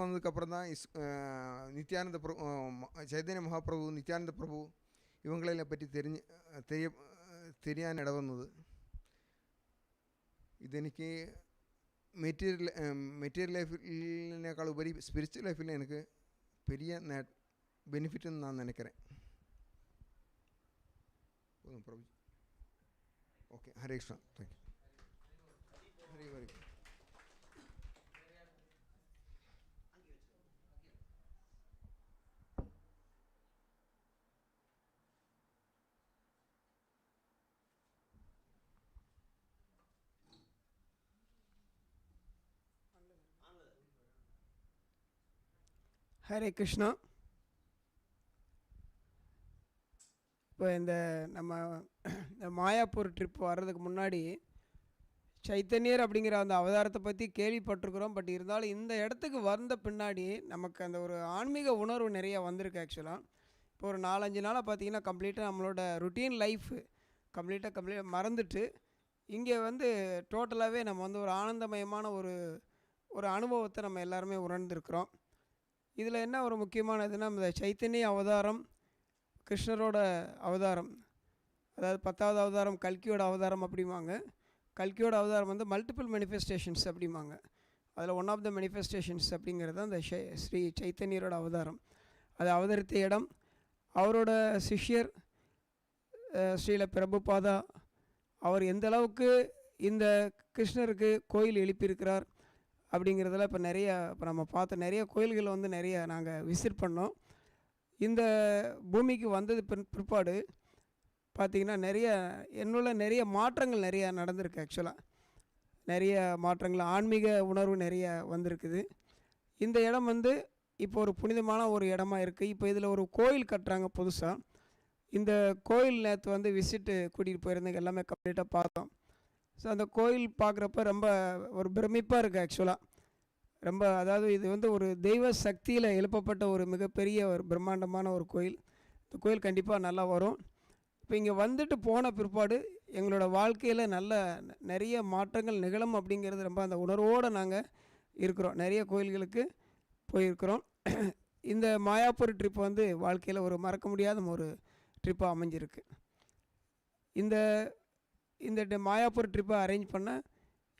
ISKCON வந்ததுக்கப்புறம் தான் is அஹ், நித்யானந்த பிரபு அஹ், ம- சைதன்ய மகாபிரபு நித்யானந்த பிரபு ഇവങ്ങളെ പറ്റി തിരിഞ്ഞ് തെരിയ തിരിയാൻ ഇടവന്നത് ഇതെനിക്ക് മെറ്റീരിയൽ മെറ്റീരിയൽ ലൈഫിനേക്കാൾ ഉപരി സ്പിരിച്വൽ ലൈഫിൽ എനിക്ക് പെരിയ നേ ബെനിഫിറ്റ് நான் நினைக்கிறேன் போதும் பிரபு okay Hare Krishna thank you Hari Hari Hare Krishna. இப்போ இந்த நம்ம இந்த மாயாப்பூர் ட்ரிப் வர்றதுக்கு முன்னாடி சைத்தன்யர் அப்படிங்கிற அந்த அவதாரத்தை பற்றி கேள்விப்பட்டிருக்கிறோம். பட் இருந்தாலும் இந்த இடத்துக்கு வந்த பின்னாடி நமக்கு அந்த ஒரு ஆன்மீக உணர்வு நிறைய வந்திருக்கு ஆக்சுவலாக இப்போ ஒரு நாலஞ்சு நாளாக பார்த்தீங்கன்னா கம்ப்ளீட்டாக நம்மளோட ருட்டீன் லைஃப் கம்ப்ளீட்டாக கம்ப்ளீட்டாக மறந்துட்டு இங்கே வந்து டோட்டலாகவே நம்ம வந்து ஒரு ஆனந்தமயமான ஒரு ஒரு அனுபவத்தை நம்ம எல்லாருமே உணர்ந்திருக்கிறோம். இதில் என்ன ஒரு முக்கியமானதுன்னா இந்த சைத்தன்ய அவதாரம் கிருஷ்ணரோட அவதாரம் அதாவது பத்தாவது அவதாரம் கல்கியோட அவதாரம் அப்படிம்பாங்க. கல்கியோட அவதாரம் வந்து மல்டிபிள் மேனிஃபெஸ்டேஷன்ஸ் அப்படிம்பாங்க. அதில் ஒன் ஆஃப் த மெனிஃபெஸ்டேஷன்ஸ் அப்படிங்கிறது தான் இந்த ஷை- ஸ்ரீ சைத்தன்யரோட அவதாரம். அது அவதரித்த இடம் அவரோட சிஷ்யர் ஸ்ரீல பிரபுபாதா அவர் எந்த அளவுக்கு இந்த கிருஷ்ணருக்கு கோயில் எழுப்பியிருக்கிறார் அப்படிங்கிறதுல இப்போ நிறைய இப்போ நம்ம பார்த்த நிறைய கோயில்கள் வந்து நிறைய நாங்கள் விசிட் பண்ணோம். இந்த பூமிக்கு வந்தது பின் பிற்பாடு பார்த்திங்கன்னா நிறைய என்னுள்ள நிறைய மாற்றங்கள் நிறைய நடந்திருக்கு ஆக்சுவலாக நிறைய மாற்றங்கள் ஆன்மீக உணர்வு நிறைய வந்திருக்குது. இந்த இடம் வந்து இப்போ ஒரு புனிதமான ஒரு இடமா இருக்குது இப்போ இதில் ஒரு கோயில் கட்டுறாங்க புதுசாக இந்த கோயில் நேற்று வந்து விசிட்டு கூட்டிகிட்டு போயிருந்தேங்க எல்லாமே கம்ப்ளீட்டாக பார்த்தோம். ஸோ அந்த கோயில் பார்க்குறப்ப ரொம்ப ஒரு பிரமிப்பாக இருக்குது ஆக்சுவலாக ரொம்ப அதாவது இது வந்து ஒரு தெய்வ சக்தியில் எழுப்பப்பட்ட ஒரு மிகப்பெரிய ஒரு பிரம்மாண்டமான ஒரு கோயில். இந்த கோயில் கண்டிப்பாக நல்லா வரும். இப்போ இங்கே வந்துட்டு போன பிற்பாடு எங்களோட வாழ்க்கையில் நல்ல நிறைய மாற்றங்கள் நிகழும் அப்படிங்கிறது ரொம்ப அந்த உணர்வோடு நாங்கள் இருக்கிறோம். நிறைய கோயில்களுக்கு போயிருக்கிறோம். இந்த மாயாப்பூர் ட்ரிப் வந்து வாழ்க்கையில் ஒரு மறக்க முடியாத ஒரு ட்ரிப்பாக அமைஞ்சிருக்கு. இந்த இந்த மாயாப்பூர் ட்ரிப்பை அரேஞ்ச் பண்ண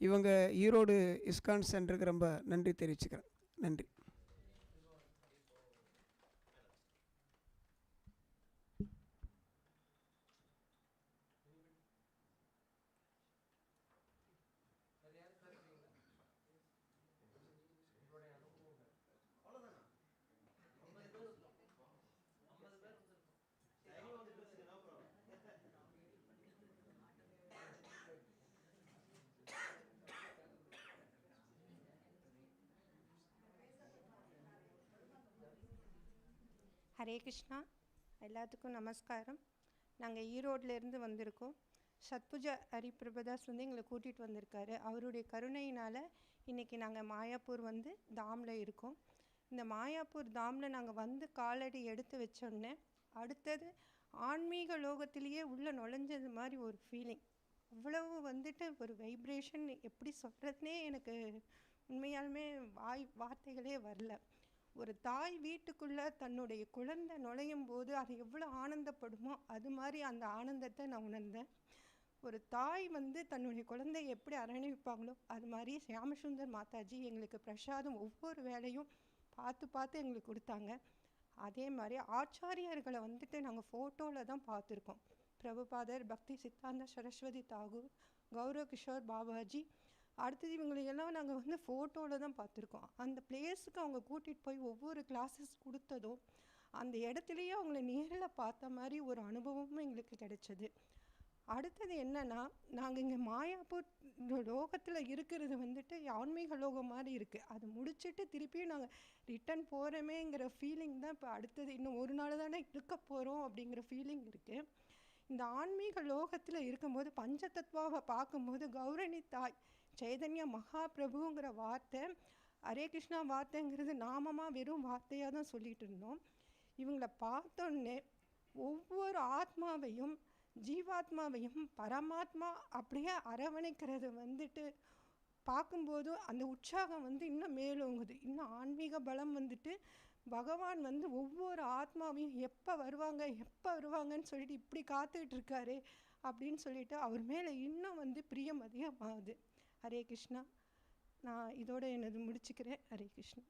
இவங்க ஈரோடு இஸ்கான் சென்டருக்கு ரொம்ப நன்றி தெரிவிச்சுக்கிறேன். நன்றி. ஹரே கிருஷ்ணா. எல்லாத்துக்கும் நமஸ்காரம். நாங்கள் ஈரோட்லேருந்து வந்திருக்கோம். சத்புஜா ஹரிபிரபதாஸ் வந்து எங்களை கூட்டிகிட்டு வந்திருக்காரு. அவருடைய கருணையினால் இன்றைக்கி நாங்கள் மாயாப்பூர் வந்து தாமில் இருக்கோம். இந்த மாயாப்பூர் தாமில் நாங்கள் வந்து காலடி எடுத்து வச்சோடனே அடுத்தது ஆன்மீக லோகத்திலேயே உள்ளே நுழைஞ்சது மாதிரி ஒரு ஃபீலிங் அவ்வளவு வந்துட்டு ஒரு வைப்ரேஷன் எப்படி சொல்கிறதுனே எனக்கு உண்மையாலுமே வாய் வார்த்தைகளே வரல. ஒரு தாய் வீட்டுக்குள்ளே தன்னுடைய குழந்தை நுழையும் போது அது எவ்வளோ ஆனந்தப்படுமோ அது மாதிரி அந்த ஆனந்தத்தை நான் உணர்ந்தேன். ஒரு தாய் வந்து தன்னுடைய குழந்தையை எப்படி அரணிப்பாங்களோ அது மாதிரி சியாமசுந்தர் மாதாஜி எங்களுக்கு பிரசாதம் ஒவ்வொரு வேலையும் பார்த்து பார்த்து எங்களுக்கு கொடுத்தாங்க. அதே மாதிரி ஆச்சாரியர்களை வந்துட்டு நாங்கள் ஃபோட்டோவில் தான் பார்த்துருக்கோம். பிரபுபாதர் பக்தி சித்தாந்த சரஸ்வதி தாகூர் கௌரவ கிஷோர் பாபாஜி அடுத்தது இவங்களையெல்லாம் நாங்கள் வந்து ஃபோட்டோவில் தான் பார்த்துருக்கோம். அந்த பிளேஸுக்கு அவங்க கூட்டிகிட்டு போய் ஒவ்வொரு கிளாஸஸ் கொடுத்ததும் அந்த இடத்துலையே அவங்கள நேரில் பார்த்த மாதிரி ஒரு அனுபவமும் எங்களுக்கு கிடைச்சது. அடுத்தது என்னென்னா நாங்கள் இங்கே மாயாப்பூர் லோகத்தில் இருக்கிறது வந்துட்டு ஆன்மீக லோகம் மாதிரி இருக்குது அது முடிச்சுட்டு திருப்பியும் நாங்கள் ரிட்டன் போகிறோமேங்கிற ஃபீலிங் தான் இப்போ அடுத்தது இன்னும் ஒரு நாள் தானே இருக்க போகிறோம் அப்படிங்கிற ஃபீலிங் இருக்குது இந்த ஆன்மீக லோகத்தில் இருக்கும்போது பஞ்சதத்வாவை பார்க்கும்போது கௌரணி தாய் சைதன்ய மகாபிரபுங்கிற வார்த்தை ஹரே கிருஷ்ணா வார்த்தைங்கிறது நாமமாக வெறும் வார்த்தையாக தான் சொல்லிட்டு இருந்தோம். இவங்கள பார்த்தோன்னே ஒவ்வொரு ஆத்மாவையும் ஜீவாத்மாவையும் பரமாத்மா அப்படியே அரவணைக்கிறது வந்துட்டு பார்க்கும்போது அந்த உற்சாகம் வந்து இன்னும் மேலோங்குது. இன்னும் ஆன்மீக பலம் வந்துட்டு பகவான் வந்து ஒவ்வொரு ஆத்மாவையும் எப்போ வருவாங்க எப்போ வருவாங்கன்னு சொல்லிட்டு இப்படி காத்துக்கிட்டு இருக்காரு அப்படின்னு சொல்லிட்டு அவர் மேலே இன்னும் வந்து பிரியம் அதிகமாகுது. ஹரே கிருஷ்ணா. நான் இதோடு எனது முடிச்சுக்கிறேன். ஹரே கிருஷ்ணா.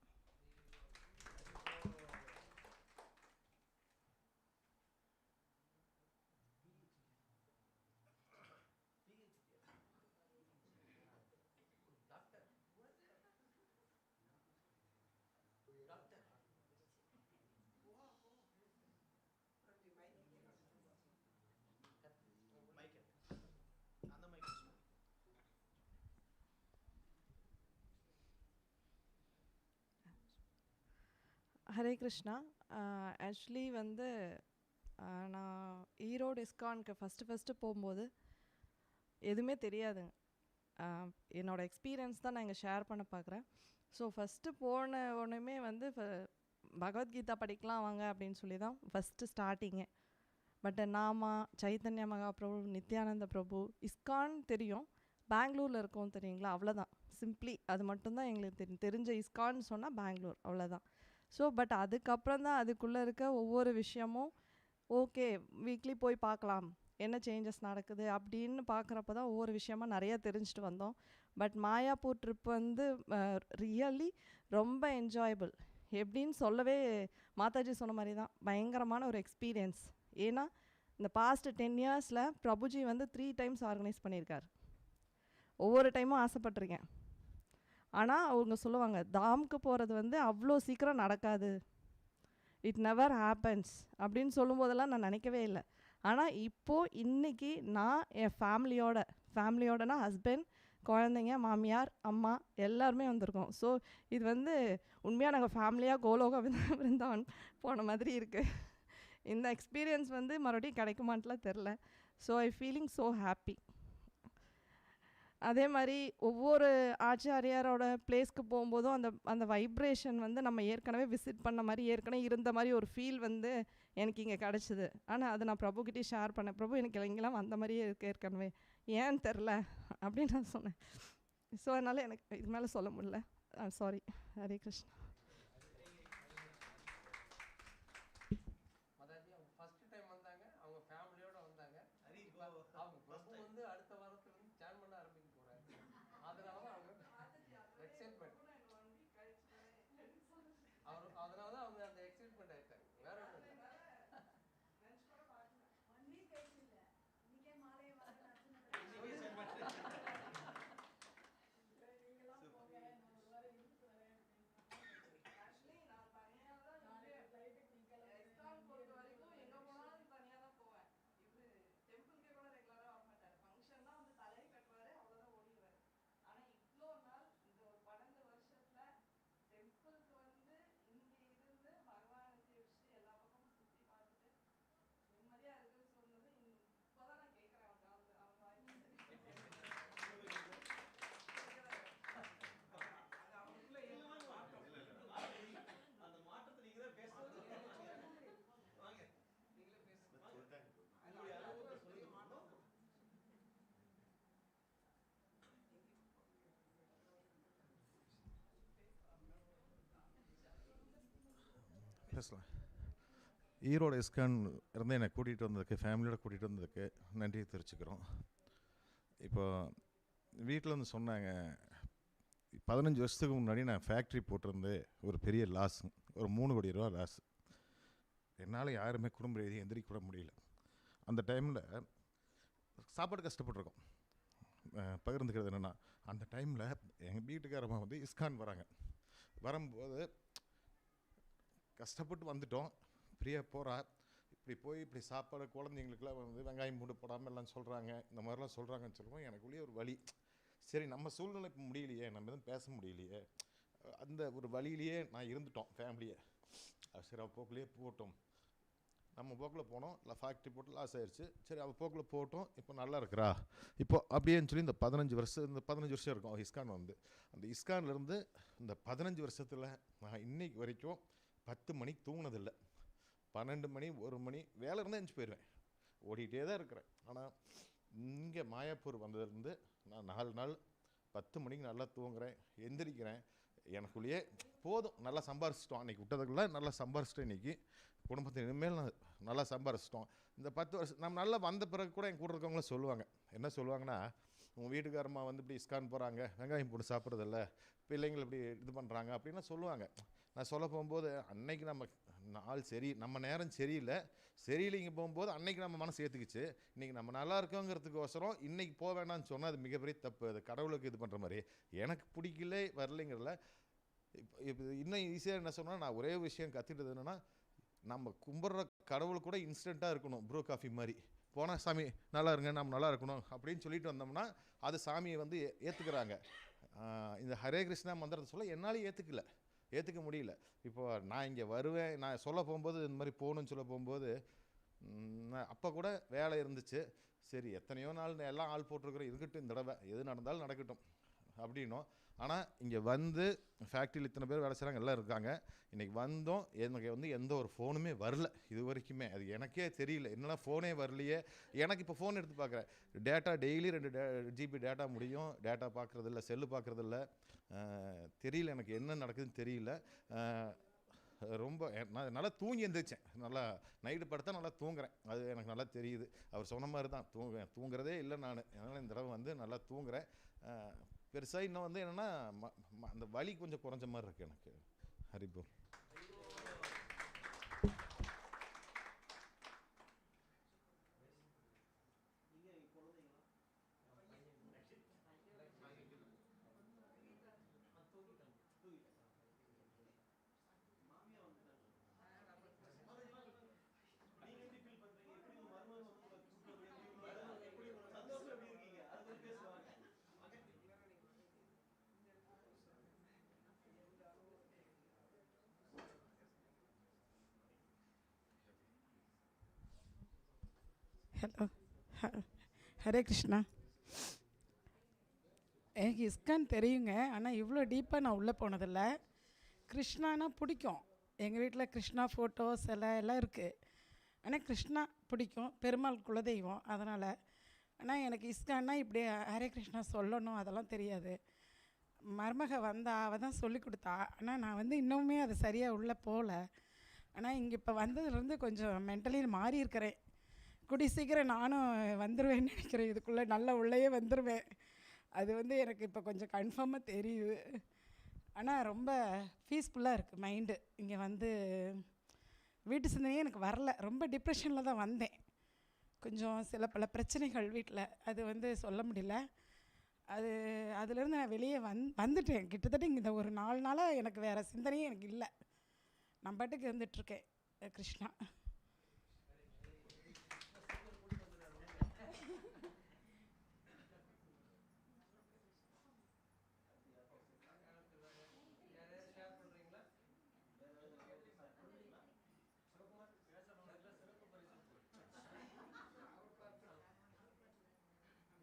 ஹரே கிருஷ்ணா. ஆக்சுவலி வந்து நான் ஈரோடு இஸ்கானுக்கு ஃபஸ்ட்டு ஃபஸ்ட்டு போகும்போது எதுவுமே தெரியாதுங்க. என்னோடய எக்ஸ்பீரியன்ஸ் தான் நான் இங்கே ஷேர் பண்ண பார்க்குறேன் ஸோ ஃபஸ்ட்டு போன உடனே வந்து ஃப- பகவத்கீதா படிக்கலாம் வாங்க அப்படின்னு சொல்லி தான் ஃபஸ்ட்டு ஸ்டார்டிங்கு பட் நாமா சைத்தன்ய மகாபிரபு நித்யானந்த பிரபு இஸ்கான் தெரியும். பெங்களூரில் இருக்கோம் தெரியுங்களா? அவ்வளோதான் சிம்ப்ளி அது மட்டும்தான் எங்களுக்கு தெரி தெரிஞ்ச இஸ்கான்னு சொன்னால் பெங்களூர். அவ்வளோதான் ஸோ பட் அதுக்கப்புறம் தான் அதுக்குள்ளே இருக்க ஒவ்வொரு விஷயமும் ஓகே வீக்லி போய் பார்க்கலாம். என்ன சேஞ்சஸ் நடக்குது அப்படின்னு பார்க்குறப்ப தான் ஒவ்வொரு விஷயமா நிறைய தெரிஞ்சுட்டு வந்தோம். பட் மாயாப்பூர் ட்ரிப் வந்து ரியலி ரொம்ப என்ஜாயபிள் எப்படின்னு சொல்லவே மாதாஜி சொன்ன மாதிரி தான். பயங்கரமான ஒரு எக்ஸ்பீரியன்ஸ் ஏன்னா இந்த பாஸ்ட் டென் இயர்ஸில் பிரபுஜி வந்து த்ரீ டைம்ஸ் ஆர்கனைஸ் பண்ணியிருக்கார். ஒவ்வொரு டைமும் ஆசைப்பட்டிருக்கேன். ஆனால் அவங்க சொல்லுவாங்க தாம்க்கு போகிறது வந்து அவ்வளோ சீக்கிரம் நடக்காது. இட் நெவர் ஹேப்பன்ஸ் அப்படின்னு சொல்லும்போதெல்லாம் நான் நினைக்கவே இல்லை. ஆனால் இப்போது இன்னைக்கு நான் என் ஃபேமிலியோட ஃபேமிலியோடனா ஹஸ்பண்ட் குழந்தைங்க மாமியார் அம்மா எல்லாருமே வந்திருக்கோம். ஸோ இது வந்து உண்மையாக நாங்கள் ஃபேமிலியாக கோலோக விருந்த- விருந்தாவன் போன மாதிரி இருக்குது இந்த எக்ஸ்பீரியன்ஸ் வந்து மறுபடியும் கிடைக்குமான்ட்டுலாம் தெரில so I feeling so happy அதே மாதிரி ஒவ்வொரு ஆச்சாரியாரோட பிளேஸ்க்கு போகும்போதும் அந்த அந்த வைப்ரேஷன் வந்து நம்ம ஏற்கனவே விசிட் பண்ண மாதிரி ஏற்கனவே இருந்த மாதிரி ஒரு ஃபீல் வந்து எனக்கு இங்கே கிடச்சிது. ஆனால் அதை நான் பிரபுக்கிட்டே ஷேர் பண்ணேன். பிரபு எனக்கு இங்கெல்லாம் வந்த மாதிரியே இருக்கு ஏற்கனவே. ஏன்னு தெரில அப்படின்னு நான் சொன்னேன். ஸோ அதனால் எனக்கு இது மேலே சொல்ல முடியல. சாரி ஹரே கிருஷ்ணா அதாவது அவங்க ஃபர்ஸ்ட் டைம் வந்தாங்க அவங்க ஃபேமிலியோட வந்தாங்க இப்ப அவங்க பிரபு வந்து அடுத்த வாரத்துல இருந்து ஜாயின் பண்ண ஆரம்பிக்க போறாங்க அதனால தான் அவங்க எக்ஸைட்மெண்ட் அவர் அதனால தான் அவங்க அந்த எக்ஸைட்மெண்ட் ஆயிட்டாங்க வேற ஒன்றும் இல்லை பேசலாம். ஈரோடு இஸ்கான் இருந்து என்னை கூட்டிகிட்டு வந்ததுக்கு ஃபேமிலியோட கூட்டிகிட்டு வந்ததுக்கு நன்றியை தெரிவிச்சுக்கிறோம். இப்போ வீட்டில் வந்து சொன்னாங்க பதினஞ்சு வருஷத்துக்கு முன்னாடி நான் ஃபேக்ட்ரி போட்டிருந்து ஒரு பெரிய லாஸ் ஒரு மூணு கோடி ரூபா லாஸ் என்னால் யாருமே குடும்ப எழுதி எந்திரிக்க கூட முடியல. அந்த டைமில் சாப்பாடு கஷ்டப்பட்டிருக்கோம். பகிர்ந்துக்கிறது என்னென்னா அந்த டைமில் எங்கள் வீட்டுக்காரமாக வந்து இஸ்கான் வராங்க. வரும்போது கஷ்டப்பட்டு வந்துட்டோம். ஃப்ரீயாக போகிறார் இப்படி போய் இப்படி சாப்பாடு குழந்தைங்களுக்குலாம் வந்து வெங்காயம் மூடு போடாமல் எல்லாம் சொல்கிறாங்க இந்த மாதிரிலாம் சொல்கிறாங்கன்னு சொல்லுவோம் எனக்குள்ளேயே ஒரு வழி சரி நம்ம சூழ்நிலை இப்போ முடியலையே. நம்ம எதுவும் பேச முடியலையே. அந்த ஒரு வழியிலேயே நான் இருந்துட்டோம் ஃபேமிலியை அது சரி அவள் போக்குலேயே போட்டோம். நம்ம போக்கில் போனோம். இல்லை ஃபேக்ட்ரி போட்டு லாஸ் ஆயிடுச்சு சரி அவள் போக்கில் போட்டோம். இப்போ நல்லா இருக்கிறா. இப்போ அப்படின்னு சொல்லி இந்த பதினஞ்சு வருஷம் இந்த பதினஞ்சு வருஷம் இருக்கும். இஸ்கான் வந்து. அந்த இஸ்கான்லேருந்து இந்த பதினஞ்சு வருஷத்தில் நான் இன்றைக்கு வரைக்கும் பத்து மணிக்கு தூங்கினதில்லை. பன்னெண்டு மணி ஒரு மணி வேலை இருந்தால் எழுந்து போயிடுவேன் ஓடிக்கிட்டே தான் இருக்கிறேன். ஆனால் இங்கே மாயாப்பூர் வந்ததுலேருந்து நான் நாலு நாள் பத்து மணிக்கு நல்லா தூங்குறேன் எந்திரிக்கிறேன். எனக்குள்ளேயே போதும் நல்லா சம்பாரிச்சிட்டோம். அன்றைக்கி விட்டதுக்குள்ள நல்லா சம்பாரிச்சிட்டேன் இன்றைக்கி குடும்பத்தை இனிமேல் நான் நல்லா சம்பாரிச்சிட்டோம். இந்த பத்து வருஷம் நம்ம நல்லா வந்த பிறகு கூட என் கூட இருக்கவங்களும் சொல்லுவாங்க. என்ன சொல்லுவாங்கன்னா உங்கள் வீட்டுக்காரம்மா வந்து இப்படி இஸ்கான் போகிறாங்க வெங்காயம் போட்டு சாப்பிட்றதில்ல பிள்ளைங்களை இப்படி இது பண்ணுறாங்க அப்படின்னு சொல்லுவாங்க. நான் சொல்ல போகும்போது அன்னைக்கு நம்ம நாள் சரி நம்ம நேரம் சரியில்லை. சரியில்லைங்க போகும்போது அன்னைக்கு நம்ம மனசு ஏற்றுக்குச்சு இன்றைக்கி நம்ம நல்லா இருக்கோங்கிறதுக்கோசரம் இன்றைக்கி போக வேண்டாம்னு சொன்னால் அது மிகப்பெரிய தப்பு. அது கடவுளுக்கு இது பண்ணுற மாதிரி. எனக்கு பிடிக்கல வரலைங்கிறல இப்போ இப்போ இன்னும் ஈஸியாக என்ன சொன்னால் நான் ஒரே விஷயம் கற்றுக்கிட்டது என்னென்னா நம்ம கும்பிட்ற கடவுள் கூட இன்ஸ்டண்ட்டாக இருக்கணும். ப்ரூ காஃபி மாதிரி. போனால் சாமி நல்லா இருங்க நம்ம நல்லா இருக்கணும். அப்படின்னு சொல்லிட்டு வந்தோம்னா அது சாமியை வந்து ஏ- இந்த ஹரே கிருஷ்ணா மந்திரத்தை சொல்ல என்னாலே ஏற்றுக்கல ஏற்றுக்க முடியல. இப்போ நான் இங்கே வருவேன் நான் சொல்ல போகும்போது இந்த மாதிரி போகணும்னு சொல்ல போகும்போது அப்போ கூட வேலை இருந்துச்சு. சரி எத்தனையோ நாள் எல்லாம் ஆள் போட்டிருக்கிறோம். இருக்கட்டும் இந்த தடவை. எது நடந்தாலும் நடக்கட்டும் அப்படின்னும். ஆனால் இங்கே வந்து ஃபேக்ட்ரியில் இத்தனை பேர் வேலை செய்கிறாங்க எல்லாம் இருக்காங்க. இன்றைக்கி வந்தோம் எனக்கு வந்து எந்த ஒரு ஃபோனுமே வரல இது வரைக்குமே. அது எனக்கே தெரியல. என்னென்னா ஃபோனே வரலையே? எனக்கு இப்போ ஃபோன் எடுத்து பார்க்குறேன். டேட்டா டெய்லி ரெண்டு டே ஜிபி டேட்டா முடியும். டேட்டா பார்க்குறதில்ல செல்லு பார்க்குறதில்ல தெரியல எனக்கு என்ன நடக்குதுன்னு தெரியல. ரொம்ப நான் நல்லா தூங்கி எழுந்திரிச்சேன் நல்லா நைட்டு படுத்தா நல்லா தூங்குறேன். அது எனக்கு நல்லா தெரியுது. அவர் சொன்ன மாதிரி தான். தூங்க தூங்குறதே இல்லை நான். அதனால் இந்த தடவை வந்து நல்லா தூங்குறேன். பெருசாக இன்னும் வந்து என்னென்னா அந்த வலி கொஞ்சம் குறைஞ்ச மாதிரி இருக்குது எனக்கு. ஹரிபூர் ஹலோ eh, ஹரே கிருஷ்ணா எனக்கு இஸ்கான் தெரியுங்க. ஆனால் இவ்வளோ டீப்பாக நான் உள்ளே போனதில்லை. கிருஷ்ணானா பிடிக்கும். எங்கள் வீட்டில் கிருஷ்ணா ஃபோட்டோ சிலை எல்லாம் இருக்குது ஆனால் கிருஷ்ணா பிடிக்கும். பெருமாள் குலதெய்வம். அதனால் ஆனால் எனக்கு இஸ்கான்னா இப்படி ஹரே கிருஷ்ணா சொல்லணும் அதெல்லாம் தெரியாது. மருமக வந்தா அவள் தான் சொல்லி கொடுத்தா. ஆனால் நான் வந்து இன்னுமே அது சரியாக உள்ளே போகல ஆனால் இங்கே இப்போ வந்ததுலேருந்து கொஞ்சம் மென்டலி மாறி இருக்கிறேன். கூடி சீக்கிரம் நானும் வந்துடுவேன்னு நினைக்கிறேன். இதுக்குள்ளே நல்ல உள்ளேயே வந்துடுவேன் அது வந்து எனக்கு இப்போ கொஞ்சம் கன்ஃபார்மாக தெரியுது. ஆனால் ரொம்ப பீஸ்ஃபுல்லாக இருக்குது மைண்டு இங்கே வந்து வீட்டு சிந்தனையே எனக்கு வரல. ரொம்ப டிப்ரெஷனில் தான் வந்தேன். கொஞ்சம் சில பல பிரச்சனைகள் வீட்டில் அது வந்து சொல்ல முடியல. அது அதுலேருந்து நான் வெளியே வந் வந்துட்டேன். கிட்டத்தட்ட இந்த ஒரு நாலு நாளாக எனக்கு வேறு சிந்தனையே எனக்கு இல்லை. நான் பாட்டுக்கு இருந்துகிட்ருக்கேன் கிருஷ்ணா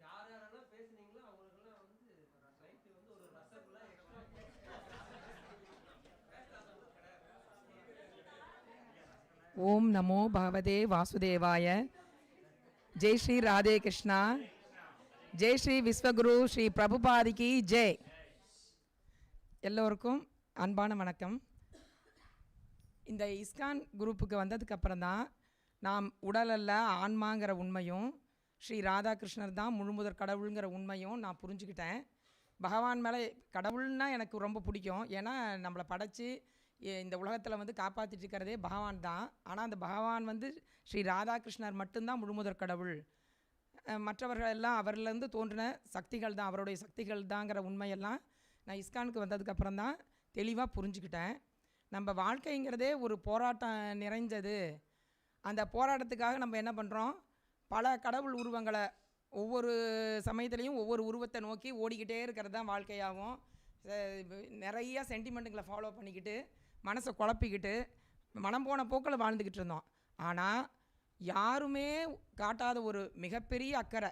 யார் யாரெல்லாம் பேசுனீங்களோ அவங்களுக்கெல்லாம் வந்து நைட்டு வந்து ஒரு ரசகுல்லா எக்ஸ்ட்ரா ஓம் நமோ பகவதே வாசுதேவாய. ஜெய் ஸ்ரீ ராதே கிருஷ்ணா. ஜெய் ஸ்ரீ விஸ்வகுரு ஸ்ரீ பிரபுபாதிக்கு ஜெய் எல்லோருக்கும் அன்பான வணக்கம். இந்த இஸ்கான் குரூப்புக்கு வந்ததுக்கப்புறம் தான் நாம் உடலல்ல ஆன்மாங்கிற உண்மையும் ஸ்ரீ ராதாகிருஷ்ணர் தான் முழுமுதற் கடவுளுங்கிற உண்மையும் நான் புரிஞ்சுக்கிட்டேன். பகவான் மேலே கடவுள்னால் எனக்கு ரொம்ப பிடிக்கும். ஏன்னா நம்மளை படைத்து இந்த உலகத்தில் வந்து காப்பாற்றிட்டு இருக்கிறதே பகவான் தான். ஆனால் அந்த பகவான் வந்து ஸ்ரீ ராதாகிருஷ்ணர் மட்டும்தான் முழுமுதற் கடவுள். மற்றவர்கள் எல்லாம் அவர்லேருந்து தோன்றின சக்திகள் தான் அவருடைய சக்திகள் தாங்கிற உண்மையெல்லாம் நான் இஸ்கானுக்கு வந்ததுக்கப்புறம் தான் தெளிவாக புரிஞ்சுக்கிட்டேன். நம்ம வாழ்க்கைங்கிறதே ஒரு போராட்டம் நிறைஞ்சது. அந்த போராட்டத்துக்காக நம்ம என்ன பண்ணுறோம் பல கடவுள் உருவங்களை ஒவ்வொரு சமயத்துலேயும் ஒவ்வொரு உருவத்தை நோக்கி ஓடிக்கிட்டே இருக்கிறது தான் வாழ்க்கையாகும். நிறையா நிறைய சென்டிமெண்ட்டுங்களை ஃபாலோ பண்ணிக்கிட்டு மனசை குழப்பிக்கிட்டு மனம் போன போக்கில் வாழ்ந்துக்கிட்டு இருந்தோம். ஆனால் யாருமே காட்டாத ஒரு மிகப்பெரிய அக்கறை.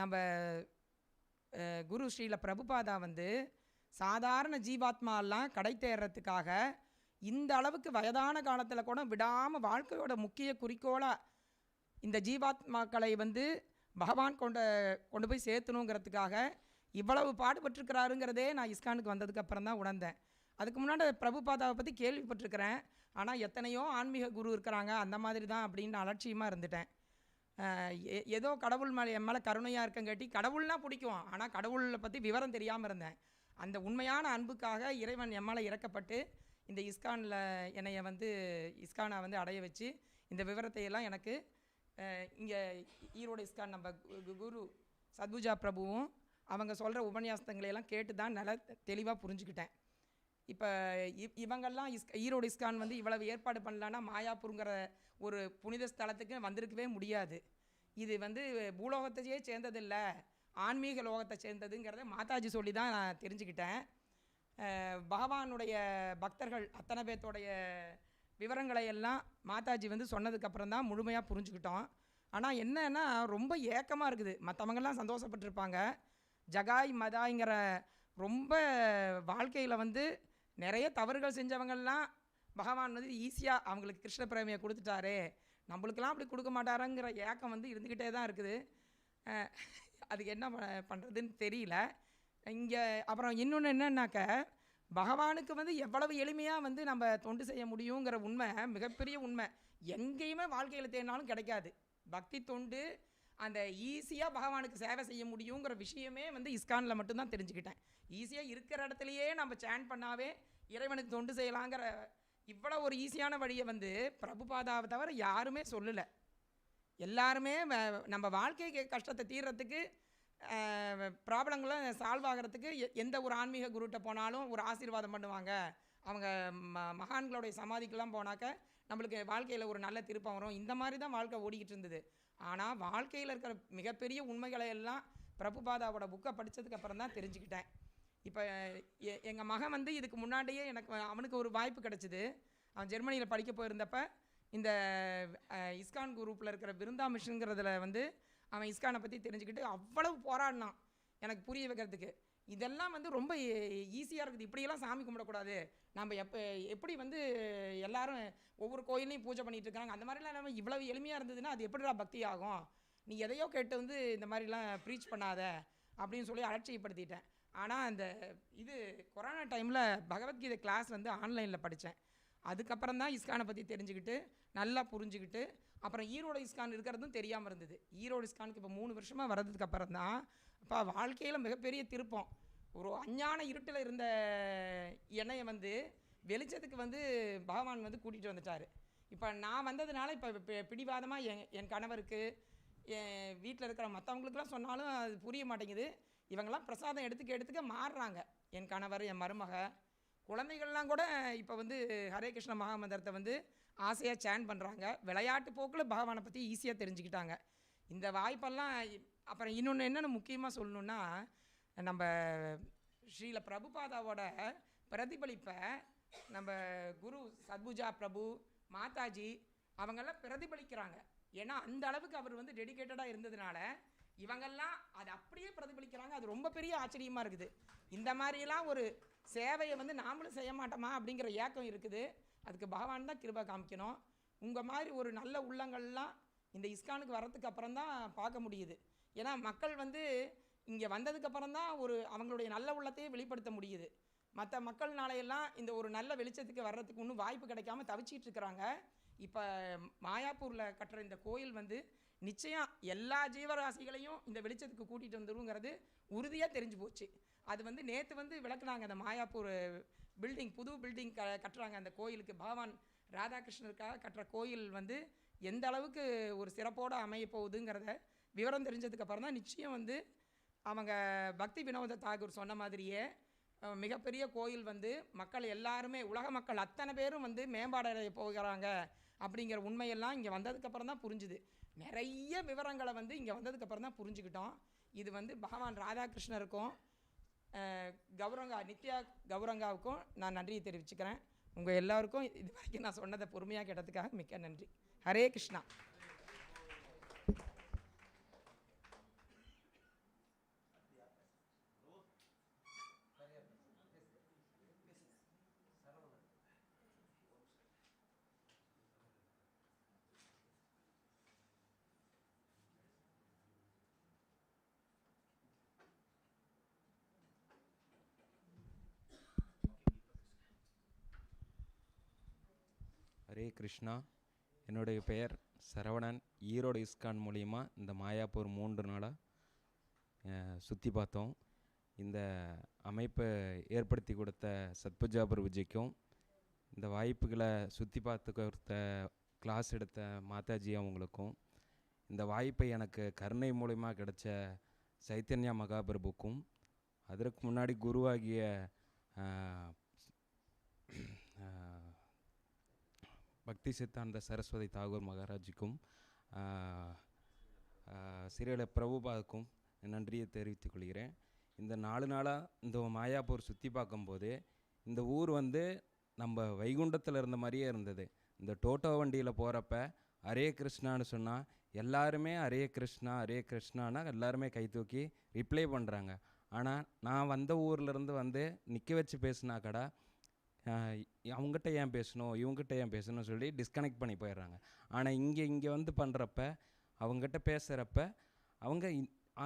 நம்ம குரு ஸ்ரீல பிரபுபாதா வந்து சாதாரண ஜீவாத்மாலாம் கடை தேர்றதுக்காக இந்த அளவுக்கு வயதான காலத்தில் கூட விடாமல் வாழ்க்கையோட முக்கிய குறிக்கோளாக இந்த ஜீவாத்மாக்களை வந்து பகவான் கொண்ட கொண்டு போய் சேர்த்தணுங்கிறதுக்காக இவ்வளவு பாடுபட்டிருக்கிறாருங்கிறதே நான் இஸ்கானுக்கு வந்ததுக்கப்புறம் தான் உணர்ந்தேன். அதுக்கு முன்னாடி பிரபுபாதாவை பற்றி கேள்விப்பட்டிருக்கிறேன். ஆனால் எத்தனையோ ஆன்மீக குரு இருக்கிறாங்க. அந்த மாதிரி தான் அப்படின்னு அலட்சியமாக இருந்துட்டேன். ஏதோ கடவுள் மேலே என் மேலே கருணையாக இருக்கங்காட்டி கடவுள்னால் பிடிக்கும். ஆனால் கடவுளை பற்றி விவரம் தெரியாமல் இருந்தேன். அந்த உண்மையான அன்புக்காக இறைவன் என் மேலே இறக்கப்பட்டு இந்த இஸ்கானில் என்னைய வந்து இஸ்கானை வந்து அடைய வச்சு இந்த விவரத்தை எல்லாம் எனக்கு இங்கே ஈரோடு இஸ்கான் நம்ம கு- கு- குரு சத்புஜா பிரபுவும் அவங்க சொல்கிற உபன்யாசங்களை எல்லாம் கேட்டு தான் நல்லா தெளிவாக புரிஞ்சுக்கிட்டேன். இப்போ இவங்கெல்லாம் இஸ் ஈரோடு இஸ்கான் வந்து இவ்வளவு ஏற்பாடு பண்ணலான்னா மாயாப்பூருங்கிற ஒரு புனித ஸ்தலத்துக்கு வந்திருக்கவே முடியாது. இது வந்து பூலோகத்தையே சேர்ந்ததில்ல ஆன்மீக லோகத்தை சேர்ந்ததுங்கிறத மாதாஜி சொல்லி தான் நான் தெரிஞ்சுக்கிட்டேன். பகவானுடைய பக்தர்கள் அத்தனை பேர்த்தோடைய விவரங்களை எல்லாம் மாதாஜி வந்து சொன்னதுக்கப்புறம் தான் முழுமையாக புரிஞ்சுக்கிட்டோம். ஆனால் என்னன்னா ரொம்ப ஏக்கமாக இருக்குது. மற்றவங்கெல்லாம் சந்தோஷப்பட்டிருப்பாங்க. ஜகாய் மதாய்ங்கிற ரொம்ப வாழ்க்கையில் வந்து நிறைய தவறுகள் செஞ்சவங்கள்லாம் பகவான் வந்து ஈஸியாக அவங்களுக்கு கிருஷ்ண பிரேமியை கொடுத்துட்டாரு. நம்மளுக்கெல்லாம் அப்படி கொடுக்க மாட்டாருங்கிற ஏக்கம் வந்து இருந்துக்கிட்டே தான் இருக்குது. அதுக்கு என்ன ப- பண்ணுறதுன்னு தெரியல. இங்கே அப்புறம் இன்னொன்று என்னன்னாக்க பகவானுக்கு வந்து எவ்வளவு எளிமையாக வந்து நம்ம தொண்டு செய்ய முடியுங்கிற உண்மை மிகப்பெரிய உண்மை. எங்கேயுமே வாழ்க்கையில் தேடினாலும் கிடைக்காது. பக்தி தொண்டு அந்த ஈஸியாக பகவானுக்கு சேவை செய்ய முடியுங்கிற விஷயமே வந்து இஸ்கானில் மட்டும்தான் தெரிஞ்சுக்கிட்டேன். ஈஸியாக இருக்கிற இடத்துலையே நம்ம சேன் பண்ணாவே இறைவனுக்கு தொண்டு செய்யலாங்கிற இவ்வளோ ஒரு ஈஸியான வழியை வந்து பிரபுபாதாவை தவிர யாருமே சொல்லலை. எல்லாருமே நம்ம வாழ்க்கை கஷ்டத்தை தீர்றதுக்கு ப்ராப்ளங்களை சால்வ் ஆகிறதுக்கு எ- எந்த ஒரு ஆன்மீக குருட்ட போனாலும் ஒரு ஆசீர்வாதம் பண்ணுவாங்க. அவங்க ம மகான்களுடைய சமாதிக்கெல்லாம் போனாக்க நம்மளுக்கு வாழ்க்கையில் ஒரு நல்ல திருப்பம் வரும். இந்த மாதிரி தான் வாழ்க்கை ஓடிக்கிட்டு இருந்தது. ஆனால் வாழ்க்கையில் இருக்கிற மிகப்பெரிய உண்மைகளை எல்லாம் பிரபுபாதாவோட புக்கை படித்ததுக்கப்புறம் தான் தெரிஞ்சுக்கிட்டேன். இப்போ எங்கள் மகன் வந்து இதுக்கு முன்னாடியே எனக்கு அவனுக்கு ஒரு வாய்ப்பு கிடச்சிது. அவன் ஜெர்மனியில் படிக்க போயிருந்தப்ப இந்த இஸ்கான் குரூப்பில் இருக்கிற விருந்தா மிஷனுங்கிறதுல வந்து அவன் இஸ்கானை பற்றி தெரிஞ்சுக்கிட்டு அவ்வளவு போராடினான். எனக்கு புரிய வைக்கிறதுக்கு. இதெல்லாம் வந்து ரொம்ப ஈஸியாக இருக்குது. இப்படியெல்லாம் சாமி கும்பிடக்கூடாது. நம்ம எப்போ எப்படி வந்து எல்லாரும் ஒவ்வொரு கோயிலையும் பூஜை பண்ணிகிட்டு இருக்காங்க அந்த மாதிரிலாம் இல்லாமல் இவ்வளோ எளிமையாக இருந்ததுன்னா அது எப்படிடா பக்தி ஆகும்? நீ எதையோ கேட்டு வந்து இந்த மாதிரிலாம் ப்ரீச் பண்ணாத அப்படின்னு சொல்லி அலட்சியப்படுத்திட்டேன். ஆனால் அந்த இது கொரோனா டைமில் பகவத்கீதை கிளாஸ் வந்து ஆன்லைனில் படித்தேன். அதுக்கப்புறம் தான் இஸ்கானை பற்றி தெரிஞ்சுக்கிட்டு நல்லா புரிஞ்சுக்கிட்டு அப்புறம் ஈரோடு இஸ்கான் இருக்கிறதும் தெரியாமல் இருந்தது. ஈரோடு இஸ்கானுக்கு இப்போ மூணு வருஷமாக வர்றதுக்கு அப்புறம் தான் அப்போ வாழ்க்கையில் மிகப்பெரிய திருப்பம். ஒரு அஞ்ஞான இருட்டில் இருந்த என்னைய வந்து வெளிச்சத்துக்கு வந்து பகவான் வந்து கூட்டிகிட்டு வந்துட்டார். இப்போ நான் வந்ததுனால இப்போ பிடிவாதமாக என் என் கணவருக்கு என் வீட்டில் இருக்கிற மற்றவங்களுக்குலாம் சொன்னாலும் அது புரிய மாட்டேங்குது. இவங்கெல்லாம் பிரசாதம் எடுத்துக்க எடுத்துக்க மாறுறாங்க. என் கணவர் என் மருமக குழந்தைகள்லாம் கூட இப்போ வந்து ஹரே கிருஷ்ண மகாமந்திரத்தை வந்து ஆசையாக சேன் பண்ணுறாங்க விளையாட்டு போக்கில் பகவானை பற்றி ஈஸியாக தெரிஞ்சுக்கிட்டாங்க. இந்த வாய்ப்பெல்லாம் அப்புறம் இன்னொன்று என்னென்னு முக்கியமாக சொல்லணுன்னா நம்ம ஸ்ரீல பிரபுபாதாவோட பிரதிபலிப்பை நம்ம குரு சத்புஜா பிரபு மாதாஜி அவங்கெல்லாம் பிரதிபலிக்கிறாங்க. ஏன்னா அந்த அளவுக்கு அவர் வந்து டெடிகேட்டடாக இருந்ததுனால இவங்கெல்லாம் அது அப்படியே பிரதிபலிக்கிறாங்க. அது ரொம்ப பெரிய ஆச்சரியமாக இருக்குது. இந்த மாதிரிலாம் ஒரு சேவையை வந்து நாமளும் செய்ய மாட்டோமா அப்படிங்கிற ஏக்கம் இருக்குது. அதுக்கு பகவான் தான் கிருபை காமிக்கணும். உங்கள் மாதிரி ஒரு நல்ல உள்ளங்கள்லாம் இந்த இஸ்கானுக்கு வரதுக்கு அப்புறம் தான் பார்க்க முடியுது. ஏன்னா மக்கள் வந்து இங்கே வந்ததுக்கப்புறம் தான் ஒரு அவங்களுடைய நல்ல உள்ளத்தையே வெளிப்படுத்த முடியுது. மற்ற மக்கள் நாளையெல்லாம் இந்த ஒரு நல்ல வெளிச்சத்துக்கு வர்றதுக்கு ஒன்றும் வாய்ப்பு கிடைக்காம தவிச்சிட்டு இருக்கிறாங்க. இப்போ மாயாப்பூரில் கட்டுற இந்த கோயில் வந்து நிச்சயம் எல்லா ஜீவராசிகளையும் இந்த வெளிச்சத்துக்கு கூட்டிகிட்டு வந்துருங்கிறது உறுதியாக தெரிஞ்சு போச்சு. அது வந்து நேற்று வந்து விளக்குனாங்க அந்த மாயாப்பூர் பில்டிங் புது பில்டிங் க கட்டுறாங்க அந்த கோயிலுக்கு. பகவான் ராதாகிருஷ்ணருக்காக கட்டுற கோயில் வந்து எந்த அளவுக்கு ஒரு சிறப்போடு அமைய போகுதுங்கிறத விவரம் தெரிஞ்சதுக்கு அப்புறம் தான் நிச்சயம் வந்து அவங்க பக்தி வினோத தாகூர் சொன்ன மாதிரியே மிகப்பெரிய கோயில் வந்து மக்கள் எல்லாருமே உலக மக்கள் அத்தனை பேரும் வந்து மேம்பாடைய போகிறாங்க அப்படிங்கிற உண்மையெல்லாம் இங்கே வந்ததுக்கப்புறம் தான் புரிஞ்சுது. நிறைய விவரங்களை வந்து இங்கே வந்ததுக்கப்புறம் தான் புரிஞ்சுக்கிட்டோம். இது வந்து பகவான் ராதாகிருஷ்ணருக்கும் கௌரங்கா நித்யா கௌரங்காவுக்கும் நான் நன்றியை தெரிவிச்சுக்கிறேன். உங்கள் எல்லாருக்கும் இது வரைக்கும் நான் சொன்னதை பொறுமையாக கேட்டதுக்காக மிக்க நன்றி. ஹரே கிருஷ்ணா. கிருஷ்ணா என்னுடைய பெயர் சரவணன். ஈரோடு இஸ்கான் மூலிமா இந்த மாயாப்பூர் மூன்று நாளாக சுற்றி பார்த்தோம். இந்த அமைப்பை ஏற்படுத்தி கொடுத்த சத்புஜா பிரபுஜிக்கும் இந்த வாய்ப்புகளை சுற்றி பார்த்து கொடுத்த கிளாஸ் எடுத்த மாதாஜி அவங்களுக்கும் இந்த வாய்ப்பை எனக்கு கருணை மூலிமா கிடைச்ச சைத்தன்யா மகாபிரபுக்கும் அதற்கு முன்னாடி குருவாகிய பக்தி சித்தாந்த சரஸ்வதி தாகூர் மகாராஜுக்கும் சிறியல பிரபுபாவுக்கும் நன்றியை தெரிவித்துக் கொள்கிறேன். இந்த நாலு நாளாக இந்த மாயாப்பூர் சுற்றி பார்க்கும்போது இந்த ஊர் வந்து நம்ம வைகுண்டத்தில் இருந்த மாதிரியே இருந்தது. இந்த டோட்டோ வண்டியில் போகிறப்ப அரே கிருஷ்ணான்னு சொன்னால் எல்லாருமே ஹரே கிருஷ்ணா ஹரே கிருஷ்ணான்னா எல்லாருமே கை தூக்கி ரிப்ளை பண்ணுறாங்க ஆனால் நான் வந்த ஊர்லேருந்து வந்து நிற்க வச்சு பேசினா கடை அவங்ககிட்ட ஏன் பேசணும் இவங்ககிட்ட ஏன் பேசணும்னு சொல்லி டிஸ்கனெக்ட் பண்ணி போயிடுறாங்க. ஆனால் இங்கே இங்கே வந்து பண்ணுறப்ப அவங்ககிட்ட பேசுகிறப்ப அவங்க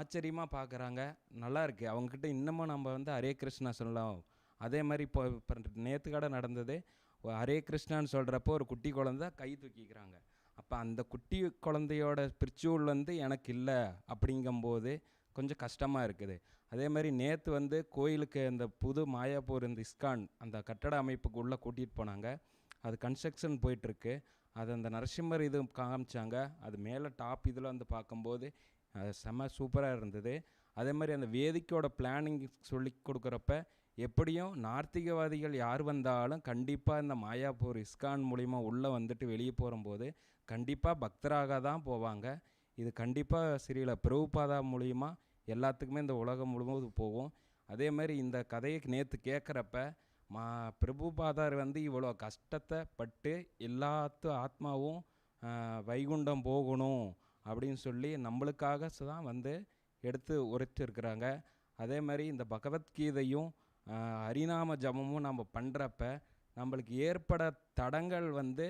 ஆச்சரியமாக பார்க்குறாங்க நல்லா இருக்குது அவங்ககிட்ட இன்னமும் நம்ம வந்து ஹரே கிருஷ்ணா சொல்லலாம். அதே மாதிரி இப்போ இப்போ நேற்று கடை நடந்தது. ஹரே கிருஷ்ணான்னு சொல்கிறப்போ ஒரு குட்டி குழந்த கை தூக்கிக்கிறாங்க. அப்போ அந்த குட்டி குழந்தையோட ஸ்பிரிச்சுவல் வந்து எனக்கு இல்லை அப்படிங்கும்போது கொஞ்சம் கஷ்டமாக இருக்குது. அதே மாதிரி நேற்று வந்து கோயிலுக்கு இந்த புது மாயாப்பூர் இந்த இஸ்கான் அந்த கட்டட அமைப்புக்கு உள்ளே கூட்டிகிட்டு போனாங்க. அது கன்ஸ்ட்ரக்ஷன் போயிட்டுருக்கு. அது அந்த நரசிம்மர் இது காமிச்சாங்க. அது மேலே டாப் இதில் வந்து பார்க்கும்போது அது செம்ம சூப்பராக இருந்தது. அதே மாதிரி அந்த வேதிக்கையோட பிளானிங் சொல்லி கொடுக்குறப்ப எப்படியும் நார்த்திகவாதிகள் யார் வந்தாலும் கண்டிப்பாக இந்த மாயாப்பூர் இஸ்கான் மூலிமா உள்ளே வந்துட்டு வெளியே போகும்போது கண்டிப்பாக பக்தராக தான் போவாங்க. இது கண்டிப்பாக ஸ்ரீல பிரபுபாதா மூலிமா எல்லாத்துக்குமே இந்த உலகம் முழுவதும் போகும். அதே மாதிரி இந்த கதையை நேற்று கேட்குறப்ப மா பிரபுபாதார் வந்து இவ்வளோ கஷ்டத்தை பட்டு எல்லாத்து ஆத்மாவும் வைகுண்டம் போகணும் அப்படின்னு சொல்லி நம்மளுக்காக தான் வந்து எடுத்து உரைச்சிருக்கிறாங்க. அதே மாதிரி இந்த பகவத்கீதையும் ஆஹ், ஹரிநாம ஜபமும் நம்ம பண்ணுறப்ப நம்மளுக்கு ஏற்பட தடங்கள் வந்து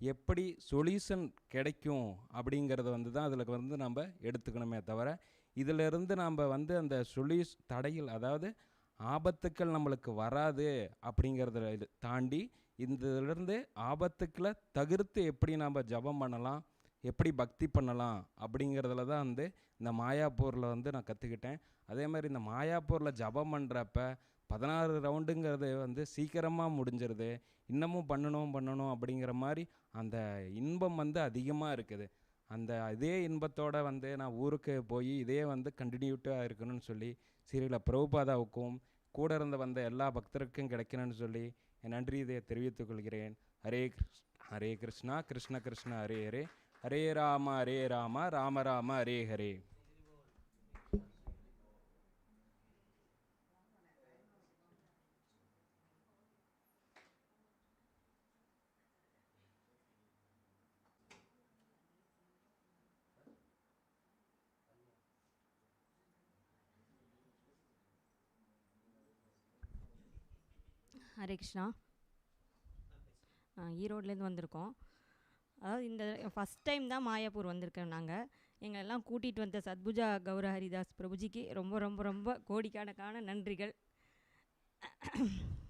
எப்படி சொல்யூஷன் கிடைக்கும் அப்படிங்கிறத வந்து தான் அதில் வந்து நம்ம எடுத்துக்கணுமே தவிர இதிலிருந்து நாம் வந்து அந்த சொல்யூஸ் தடையில் அதாவது ஆபத்துக்கள் நம்மளுக்கு வராது அப்படிங்கிறத இது தாண்டி இதிலிருந்து ஆபத்துக்களை தவிர்த்து எப்படி நாம் ஜபம் பண்ணலாம் எப்படி பக்தி பண்ணலாம் அப்படிங்கிறதுல தான் வந்து இந்த மாயாப்பூரில் வந்து நான் கற்றுக்கிட்டேன் அதே மாதிரி இந்த மாயாப்பூரில் ஜபம் பண்ணுறப்ப பதினாறு ரவுண்டுங்கிறது வந்து சீக்கிரமாக முடிஞ்சிருது. இன்னமும் பண்ணணும் பண்ணணும் அப்படிங்கிற மாதிரி அந்த இன்பம் வந்து அதிகமாக இருக்குது. அந்த இதே இன்பத்தோடு வந்து நான் ஊருக்கு போய் இதே வந்து கண்டினியூட்டாக இருக்கணும்னு சொல்லி சீரியல பிரபுபாதாவுக்கும் கூட இருந்து வந்த எல்லா பக்தருக்கும் கிடைக்கணும்னு சொல்லி என் நன்றி இதை தெரிவித்துக் கொள்கிறேன். ஹரே கிருஷ்ண ஹரே கிருஷ்ணா கிருஷ்ண கிருஷ்ண ஹரே ஹரே. ஹரே ராம ஹரே ராம ராம ராம ஹரே ஹரே. ஹரே கிருஷ்ணா ஈரோட்லேருந்து வந்திருக்கோம். அதாவது இந்த ஃபஸ்ட் டைம் தான் மாயாப்பூர் வந்திருக்கோம் நாங்கள் எங்களெல்லாம் கூட்டிகிட்டு வந்த சத்புஜா கௌர ஹரிதாஸ் பிரபுஜிக்கு ரொம்ப ரொம்ப ரொம்ப கோடிக்கணக்கான நன்றிகள்.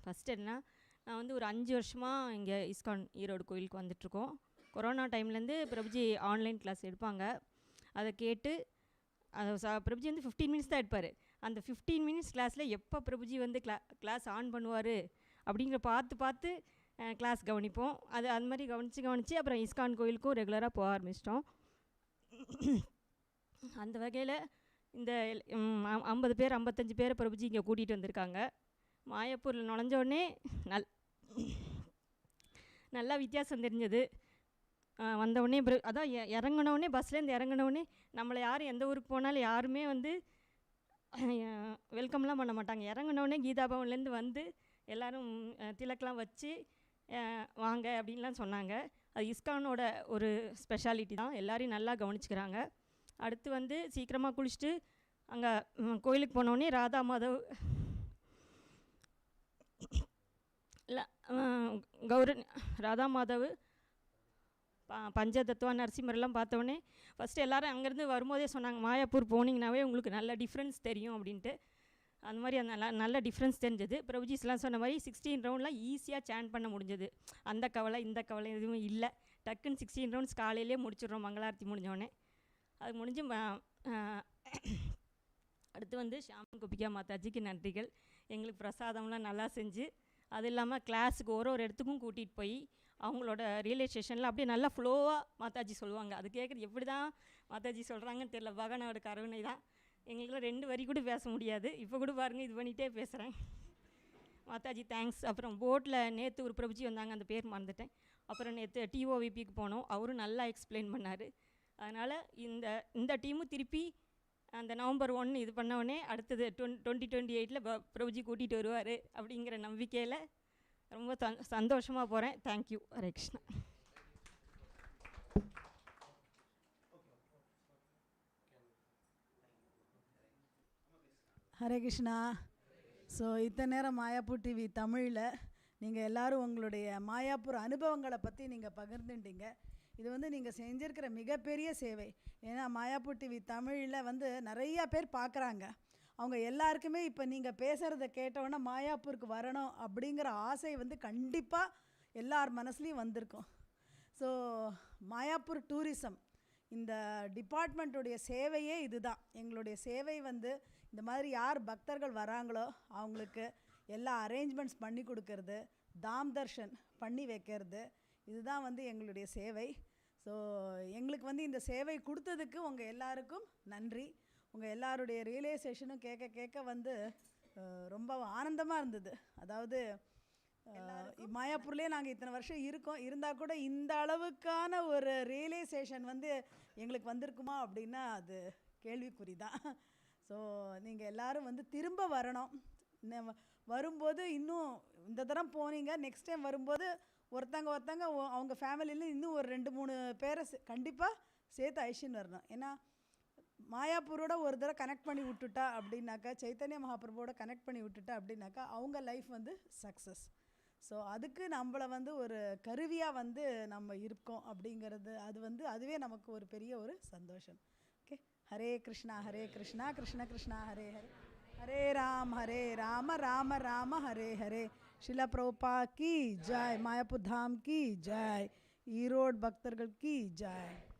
ஃபஸ்ட் என்ன நான் வந்து ஒரு அஞ்சு வருஷமாக இங்கே இஸ்கான் ஈரோடு கோயிலுக்கு வந்துட்ருக்கோம் கொரோனா டைம்லேருந்து பிரபுஜி ஆன்லைன் கிளாஸ் எடுப்பாங்க. அதை கேட்டு அதை ச பிரபுஜி வந்து ஃபிஃப்டீன் மினிட்ஸ் தான் எடுப்பார். அந்த ஃபிஃப்டீன் மினிட்ஸ் கிளாஸில் எப்போ பிரபுஜி வந்து கிளா கிளாஸ் ஆன் பண்ணுவார்? அப்படிங்கிற பார்த்து பார்த்து கிளாஸ் கவனிப்போம். அது அது மாதிரி கவனித்து கவனித்து அப்புறம் இஸ்கான் கோயிலுக்கும் ரெகுலராக போக ஆரம்பிச்சிட்டோம். அந்த வகையில் இந்த ஐம்பது பேர் ஐம்பத்தஞ்சு பேரை பிரபுஜி இங்கே கூட்டிகிட்டு வந்திருக்காங்க. மாயப்பூரில் நுழைஞ்ச உடனே நல் நல்லா வித்தியாசம் தெரிஞ்சது. வந்தவுடனே அதான் இறங்கினவுடனே பஸ்லேருந்து இறங்கினவுடனே நம்மளை யாரும் எந்த ஊருக்கு போனாலும் யாருமே வந்து வெல்கம்லாம் பண்ண மாட்டாங்க. இறங்கினவுடனே கீதா பவன்லேருந்து வந்து எல்லோரும் திலக்கெலாம் வச்சு வாங்க அப்படின்லாம் சொன்னாங்க. அது இஸ்கானோட ஒரு ஸ்பெஷாலிட்டி தான். எல்லோரையும் நல்லா கவனிச்சுக்கிறாங்க. அடுத்து வந்து சீக்கிரமாக குளிச்சுட்டு அங்கே கோயிலுக்கு போனோடனே ராதா மாதவ் இல்லை கௌர ராதா மாதவ் ப- பஞ்சதத்துவா நரசிம்மர்லாம் பார்த்தோன்னே ஃபஸ்ட்டு எல்லாரும் அங்கேருந்து வரும்போதே சொன்னாங்க மாயாப்பூர் போனீங்கன்னாவே உங்களுக்கு நல்ல டிஃப்ரென்ஸ் தெரியும் அப்படின்ட்டு. அந்த மாதிரி அந்த நல்ல நல்ல டிஃப்ரென்ஸ் தெரிஞ்சது. பிரபுஜிஸ்லாம் சொன்ன மாதிரி சிக்ஸ்டீன் ரவுண்ட்லாம் ஈஸியாக சேன் பண்ண முடிஞ்சது. அந்த கவலை இந்த கவலை எதுவும் இல்லை. டக்குன்னு சிக்ஸ்டீன் ரவுண்ட்ஸ் காலையிலே முடிச்சிடுறோம் மங்களாரத்தி முடிஞ்சோடனே. அது முடிஞ்சு ம- அடுத்து வந்து ஷாமன் கோபிகா மாதாஜிக்கு நன்றிகள். எங்களுக்கு பிரசாதம்லாம் நல்லா செஞ்சு அது இல்லாமல் கிளாஸுக்கு ஒரு ஒரு இடத்துக்கும் கூட்டிகிட்டு போய் அவங்களோட ரியலைசேஷனில் அப்படியே நல்லா ஃப்ளோவாக மாதாஜி சொல்லுவாங்க. அது கேட்குறது எப்படி தான் மாதாஜி சொல்கிறாங்கன்னு தெரியல. பகவானோட கருணை தான் எங்களுக்குலாம் ரெண்டு வரி கூட பேச முடியாது. இப்போ கூட பாருங்கள் இது பண்ணிகிட்டே பேசுகிறேன் மாதாஜி தேங்க்ஸ் அப்புறம் போட்டில் நேற்று ஒரு பிரபுஜி வந்தாங்க அந்த பேர் மறந்துட்டேன். அப்புறம் நேற்று டிஓவிபிக்கு போனோம். அவரும் நல்லா எக்ஸ்பிளைன் பண்ணார். அதனால் இந்த இந்த டீமும் திருப்பி அந்த நவம்பர் ஒன் இது பண்ண அடுத்தது டொன் டுவெண்ட்டி டுவெண்ட்டி எயிட்டில் பிரபுஜி கூட்டிகிட்டு வருவார் அப்படிங்கிற நம்பிக்கையில் ரொம்ப சந்தோஷமாக போகிறேன் thank you Hare Krishna. Hare Krishna. So இத்தனை நேரம் மாயாப்பூர் டிவி தமிழில் நீங்கள் எல்லாரும் உங்களுடைய மாயாப்பூர் அனுபவங்களை பற்றி நீங்கள் பகிர்ந்துட்டீங்க. இது வந்து நீங்கள் செஞ்சுருக்கிற மிகப்பெரிய சேவை. ஏன்னா மாயாப்பூர் டிவி தமிழில் வந்து நிறையா பேர் பார்க்குறாங்க அவங்க எல்லாருக்குமே இப்போ நீங்கள் பேசுகிறத கேட்டவுடனே மாயாப்பூருக்கு வரணும் அப்படிங்கிற ஆசை வந்து கண்டிப்பாக எல்லார் மனசுலேயும் வந்திருக்கும். ஸோ மாயாப்பூர் டூரிசம் இந்த டிபார்ட்மெண்ட்டுடைய சேவையே இதுதான். எங்களுடைய சேவை வந்து இந்த மாதிரி யார் பக்தர்கள் வராங்களோ அவங்களுக்கு எல்லா அரேஞ்ச்மெண்ட்ஸ் பண்ணி கொடுக்கறது தாம் தர்ஷன் பண்ணி வைக்கிறது இதுதான் வந்து எங்களுடைய சேவை. ஸோ எங்களுக்கு வந்து இந்த சேவை கொடுத்ததுக்கு உங்கள் எல்லாருக்கும் நன்றி. உங்கள் எல்லாருடைய ரியலைசேஷனும் கேட்க கேட்க வந்து ரொம்ப ஆனந்தமாக இருந்தது. அதாவது மாயாப்பூர்லேயே நாங்கள் இத்தனை வருஷம் இருக்கோம். இருந்தால் கூட இந்த அளவுக்கான ஒரு ரியலைசேஷன் வந்து எங்களுக்கு வந்திருக்குமா அப்படின்னா அது கேள்விக்குறி தான் ஸோ நீங்கள் எல்லோரும் வந்து திரும்ப வரணும். வரும்போது இன்னும் இந்த தரம் போனீங்க நெக்ஸ்ட் டைம் வரும்போது ஒருத்தங்க ஒருத்தங்க ஒ- அவங்க ஃபேமிலியில் இன்னும் ஒரு ரெண்டு மூணு பேரை கண்டிப்பாக சேர்த்து ஐஷின் வரணும். ஏன்னா மாயாப்பூரோட ஒரு தடவை கனெக்ட் பண்ணி விட்டுட்டா அப்படின்னாக்கா சைத்தன்ய மகாபிரபுவோட கனெக்ட் பண்ணி விட்டுட்டா அப்படின்னாக்கா அவங்க லைஃப் வந்து சக்ஸஸ் ஸோ அதுக்கு நம்மளை வந்து ஒரு கருவியாக வந்து நம்ம இருக்கோம் அப்படிங்கிறது அது வந்து அதுவே நமக்கு ஒரு பெரிய ஒரு சந்தோஷம். हरे कृष्णा हरे कृष्णा, कृष्ण कृष्णा, हरे हरे। हरे राम हरे राम राम राम, हरे हरे। शिला प्रोपा की जय, मायापुर धाम की जय, ईरोड भक्तरगढ़ की जय।